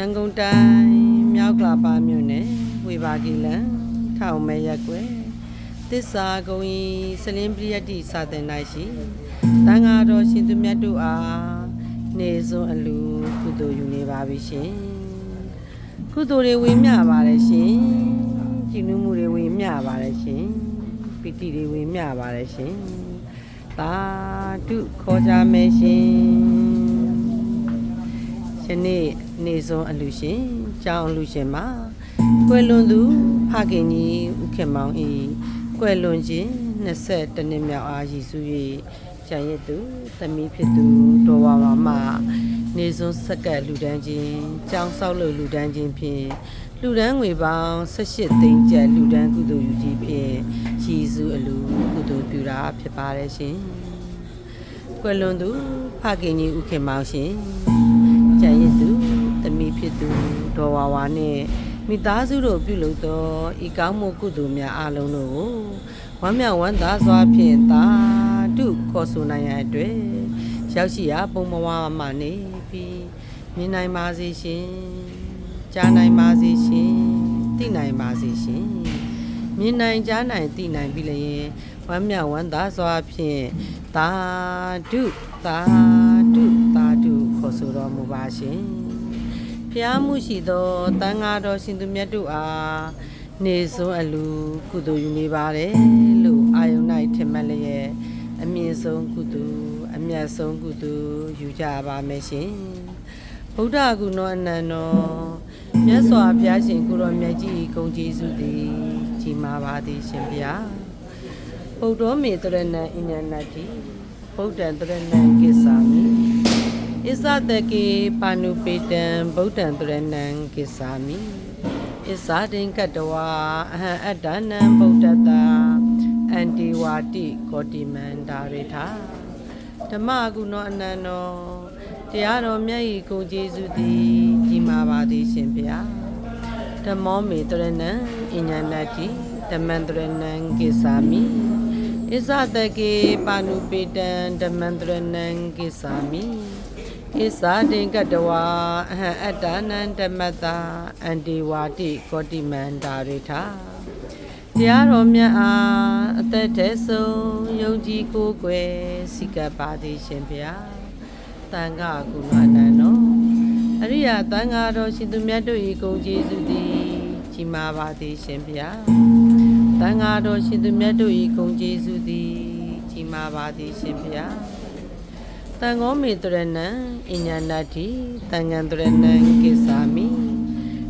ရန်ကုန်တိုင်းမြောက်ကလာပါမြို့နယ်ဝေဘာဂီလန်ထောင်မဲရက်ကွယ်သစ္စာဂုံဤစလင်းပရိယတ္တိစာသင်၌ရှိတန်ဃာတော်ရှင်သူမြတ်တို့အားနေစွန်းအလူကုသိုလ်ယူနေပါပြီရှင်ကုသိုလ်တွေဝေမျှပါတယ်ရှင်ကြည်နူးမှုတွေဝေမျှပါတယ်ရှင်ပီတိတွေဝေမျှပါတယ်ရှင်သာဓုခေါ်ကြမယ်ရှင်ယနေ့ နေစွန်အလူရှင်ကျောင်းအလူရှင်မှာကွယ်လွန်သူဖခင်ကြီးဦးခင်မောင်ဤကွယ်လွန်ခြင်း20တနှစ်မြောက်အားရည်စူး၍ကျန်ရစ်သူသမီးဖြစ်သူတော်ဝါဝါမနေစွန်စက္ကပ်လူတန်းချင်းကျောင်းဆောက်လို့လူတန်းချင်းဖြင့်လူတန်းငွေပေါင်း18သိန်းကျပ်လူတန်းကုသိုလ်ယူကြီးဖြင့်ရည်စူးအလူကုသိုလ်ပြုတာဖြစ်ပါတယ်ရှင်ကွယ်လွန်သူဖခင်ကြီးဦးခင်မောင်ရှင်ကျန်ရစ်သူသမီး ဖြစ်သူဒေါ်ဝါဝါနဲ့မိသားစုတို့ပြုလုပ်သောဤကောင်းမှုကုသိုလ်များအလုံးတို့ကိုဝမ်းမြောက်ဝမ်းသာစွာဖြင့်သာဓုခေါ်ဆိုနိုင်ရန်အတွက်ရောက်ရှိရာပုံမဝါမှနေပြီးမြင်နိုင်ပါစေရှင်ကြားနိုင်ပါစေရှင်သိနိုင်ပါစေရှင်မြင်နိုင်ကြားနိုင်သိနိုင်ပြီလျင်ဝမ်းမြောက်ဝမ်းသာစွာဖြင့်သာဓုသာဓုသာဓုခေါ်ဆိုတော်မူပါရှင် ဖျားမှုရှိသောတန်ဃာတော်ရှင်သူမြတ်တို့အားနေစွန်းအလူကုသိုလ်ယူနေပါတယ်လို့အာယုန်၌ထင်မှတ်လျက်အမြင့်ဆုံးကုသိုလ်အမြတ်ဆုံးကုသိုလ်ယူကြပါမယ်ရှင်ဗုဒ္ဓဂုဏအနန္တောမြတ်စွာဘုရားရှင်ကိုရောမြတ်ကြီးဂုံကျေးဇူးသည်ကြီးမားပါသည်ရှင်ဗျာဗုဒ္ဓမေတရဏံအညနတ္တိဗုဒ္ဓံတရဏံကိစ္ဆာမိ ဣဇတကေပါဏုပေတံဗုဒ္ဓံတရဏံကိစ္ဆာမိဣဇာတိန်ကတ္တဝါအဟံအတ္တနံဗုဒ္ဓတာအန္တိဝါတိကောတိမန္တာရေထာဓမ္မကုဏောအနန္တောတရားတော်မြတ်၏ကိုကျေးဇူးသည်ကြီးမားပါသည်ရှင်ဗျာဓမ္မောမေတရဏံအညာဏတိဓမ္မံတရဏံကိသာမိဣဇတကေပါဏုပေတံဓမ္မံတရဏံကိသာမိ ဣဇာတိကတဝါအဟံအတ္တနံဓမ္မတာအန္တိဝါတိကောတိမန္တာရိထာတရားတော်မြတ်အားအသက်တည်းဆုံးယုံကြည်ကိုးကွယ်စိကပ်ပါသည်ရှင်ဗျာတန်ခါကုဏအနန္တောအရိယာတန်ဃာတော်ရှင်သူမြတ်တို့၏ဂုဏ်ကျေးဇူးသည်ကြီးမားပါသည်ရှင်ဗျာတန်ဃာတော်ရှင်သူမြတ်တို့၏ဂုဏ်ကျေးဇူးသည်ကြီးမားပါသည်ရှင်ဗျာ တန်ဃောမေတရဏံအညာဏတ္တိတန်ငံတရဏံကိသာမိ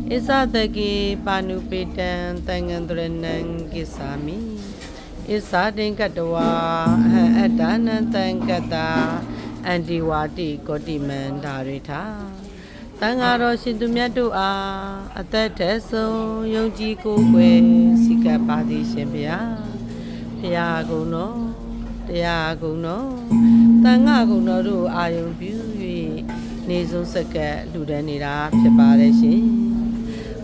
ဣဇတကေပါဏုပေတံတန်ငံတရဏံကိသာမိဣဇာတိန်ကတ္တဝါအဟံအတ္တနံတံကတ္တာအန္တိဝါတိကောတိမန္တာရိထာတန်ဃာတော်ရှင်သူမြတ်တို့အားအသက်ထက်ဆုံးယုံကြည်ကိုယ်ွယ်စိကပ်ပါသည်ရှင်ဗျာဖရာကုံတော်တရားကုံတော် တန်ဃာကုံတော်တို့အာယုံပြု၍နေဆုံးစက္ကပ်လူတန်းနေတာဖြစ်ပါတယ်ရှင်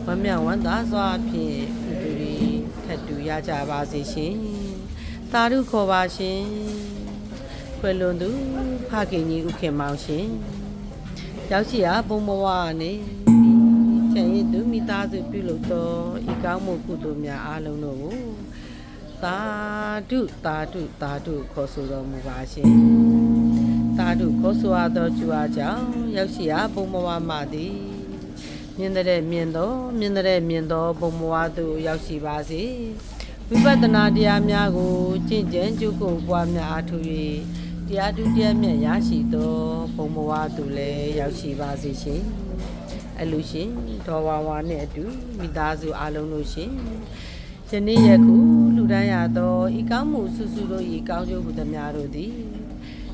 ဝမ်းမြောက်ဝမ်းသာစွာဖြင့်ကုသိုလ်တွေထပ်တူရကြပါစေရှင်သာဓုခေါ်ပါရှင်ခွေလွန်သူဖခင်ကြီးဥခင်မောင်ရှင်ရောက်ရှိရာဘုံဘဝနေကျန်ရည်သူမိသားစုပြုလုပ်သောဤကောင်းမှုကုသိုလ်များအားလုံးတို့ကို သာဓုသာဓုသာဓုခေါ်ဆိုတော်မူပါရှင်သာဓုခေါ်ဆိုရသောကျူအားကြောင့်ရောက်ရှိရာဘုံဘဝမှသည်မြင်တဲ့မြင်သောမြင်တဲ့မြင်သောဘုံဘဝသို့ရောက်ရှိပါစေဝိပဿနာတရားများကိုကျင့်ကြံကြိုးကိုပွားများအားထုတ်၍တရားဒုတိယမြတ်ရရှိသောဘုံဘဝသူလည်းရောက်ရှိပါစေရှင်အလူရှင်ဒေါ်ဝါဝါနဲ့အတူမိသားစုအားလုံးတို့ရှင်ယနေ့ယခုလူ တန်းရသောဤကောင်းမှုစုစုတို့ဤကောင်းကျိုးဟုသမျှတို့သည်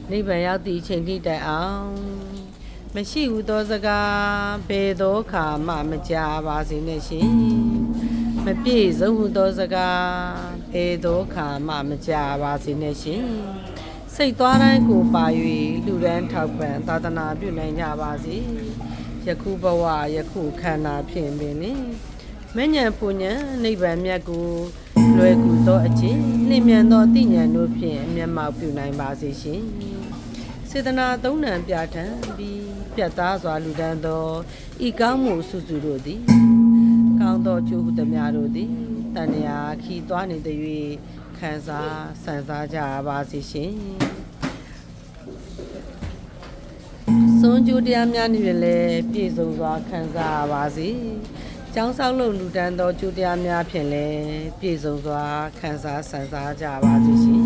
နိဗ္ဗာန်ရောက်သည့်အချိန်ထိတိုင်အောင်မရှိဟုသောစကားဘယ်သောခါမှမကြားပါစေနဲ့ရှင်မပြည့်စုံဟုသောစကားဘယ်သောခါမှမကြားပါစေနဲ့ရှင်စိတ်သွားတိုင်းကိုပါ၍လူရန်ထောက်ပံ့သာသနာပြုနိုင်ကြပါစေယခုဘဝယခုခန္ဓာဖြင့်ပင်လေမဉ္ဇဉ်ပူဉ္ဇဉ်နိဗ္ဗာန်မြတ်ကို လွယ်ကူသောအခြင်းနှင့်မြန်သောအသိဉာဏ်တို့ဖြင့်အမျက်မှောက်ပြုနိုင်ပါစေရှင်စေတနာသုံးဏံပြဋ္ဌာန်းပြီးပြတ်သားစွာလူဒန်းသောဤကောင်းမှုစုစုတို့သည်ကောင်းသောကျိုးဟုသမျှတို့သည်တဏှာခီသွားနေသည်၍ခံစားဆန်စားကြပါစေရှင်စွန်ကျိုးတရားများနှင့်လည်းပြည့်စုံစွာခံစားရပါစေ။ ကျောင်းဆောက်လို့လူတန်းသောကျိုးတရားများဖြင့်လည်းပြည့်စုံစွာခံစားဆန်စားကြပါစေရှင်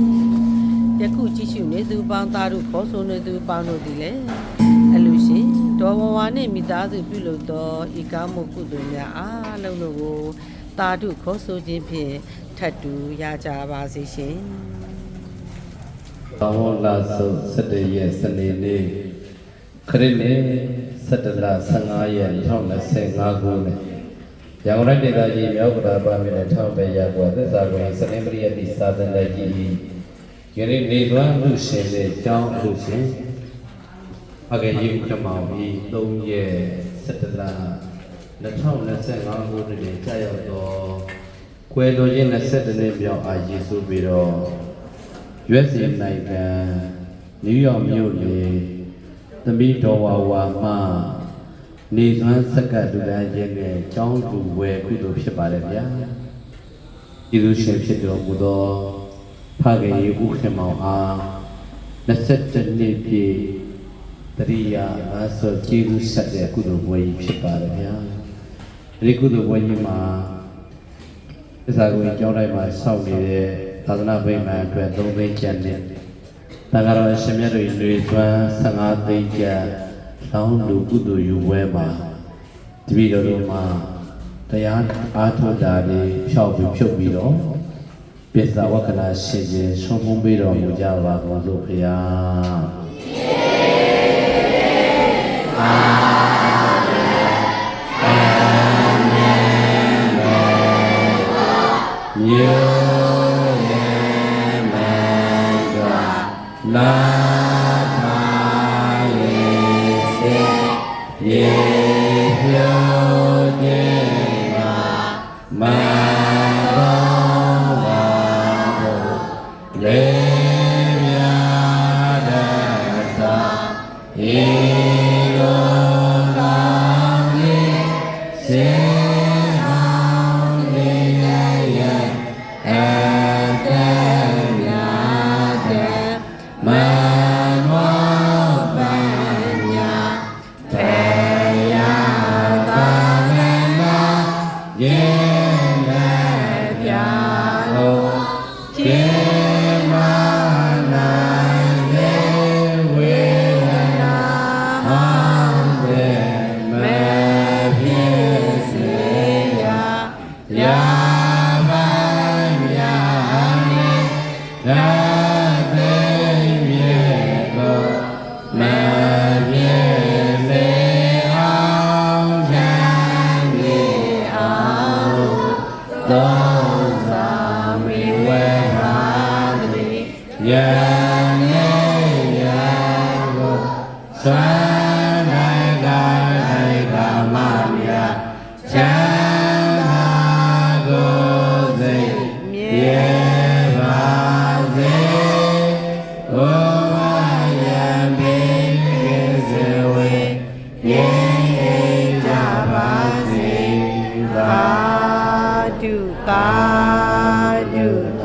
။ယခုကြည့်ရှုနေသူပေါင်းသားတို့ခေါ်ဆိုနေသူပေါင်းတို့သည်လည်းအလူရှင်ဒေါ်ဝဝနှင့်မိသားစုပြုလုပ်သောဤကားမှုကုသိုလ်များအားလုံးတို့ကိုတာဓုခေါ်ဆိုခြင်းဖြင့်ထပ်တူရကြပါစေရှင်။ဘောင်းလာစု17ရက်စနေနေ့ခရစ်နှစ်17လ15ရက်2025ခုနှစ် ရန်ကုန်တိုင်းဒေသကြီးမြောက်ကရာပါမြို့နယ်ထောင်ပဲရပ်ကွာသစ္စာကွယ်စနေပရိယတိစာသင်တိုက်ကြီးယနေ့နေသွမ်းမှုရှင်တဲ့ကျောင်းလူရှင်အကယ်ကြီးခမောင်ပြီး3ရက်17လ2025ခုနှစ်တွင်ကြာရောက်သောကွယ်တော်ချင်း22နှစ်မြောက်အာယေစုပြီးတော့ US နိုင်ငံနယူးယောက်မြို့လေသမီးတော်ဝါဝါမှ နေသွမ်းစက္ကတ်လူတိုင်းရဲ့နဲ့ကျောင်းသူဝယ်ကုသိုလ်ဖြစ်ပါတယ်ဗျာကျေးဇူးရှင်ဖြစ်တော်မူသောဖခင်ယေဦးခင်မောင်အား22နှစ်ပြည့်တရိယာအားဆိုကျေးဇူးဆက်တဲ့ကုသိုလ်ပွဲကြီးဖြစ်ပါတယ်ဗျာဒီကုသိုလ်ပွဲကြီးမှာသစ္စာကိုကျောင်းတိုင်းမှာစောင့်နေတဲ့သာသနာ့ဗိမာန်အတွက်၃သိန်းကျပ်နဲ့တန်ဃာတော်အရှင်မြတ်တို့လူသွမ်း15သိန်းကျပ် လောင်းလူကုသိုလ်ယူပွဲမှာတပည့်တော်တို့မှာတရားအားထုတ်တာလေးဖြောက်ပြီးဖြုတ်ပြီးတော့ပစ္စဝကနာရှင်ရှင်ဆုံးဖုံးပေးတော်မူကြပါကုန်လို့ဖရာမြို့ရဲ့မကလာထာ မ ချမ်း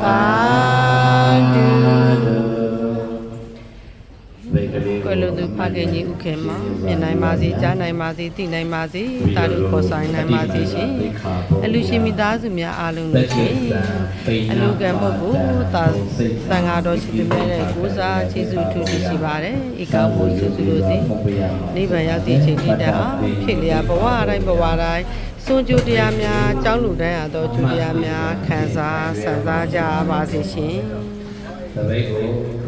သာ ခင်ကြီးဥခေမမြင်နိုင်ပါစေကြားနိုင်ပါစေသိနိုင်ပါစေတာတို့ခေါ်ဆိုင်နိုင်ပါစေရှင်အလူရှင်မိသားစုများအားလုံးတို့ရှင်အလူကံပုဂ္ဂိုလ်သာသံဃာတော်ရှိပြမဲ့တဲ့ကိုးစားခြေစုထူးထူးရှိပါတယ်ဧကောင်းမှုစုစုလို့သည်နိဗ္ဗာန်ရောက်သည့်ချိန်ထိတည်းအောင်ဖြစ်လျာဘဝတိုင်းဘဝတိုင်းစွန့်ကြိုတရားများကြောင်းလူတိုင်းရသောကျိုးတရားများခံစားဆံစားကြပါစေရှင်သပိတ်ကို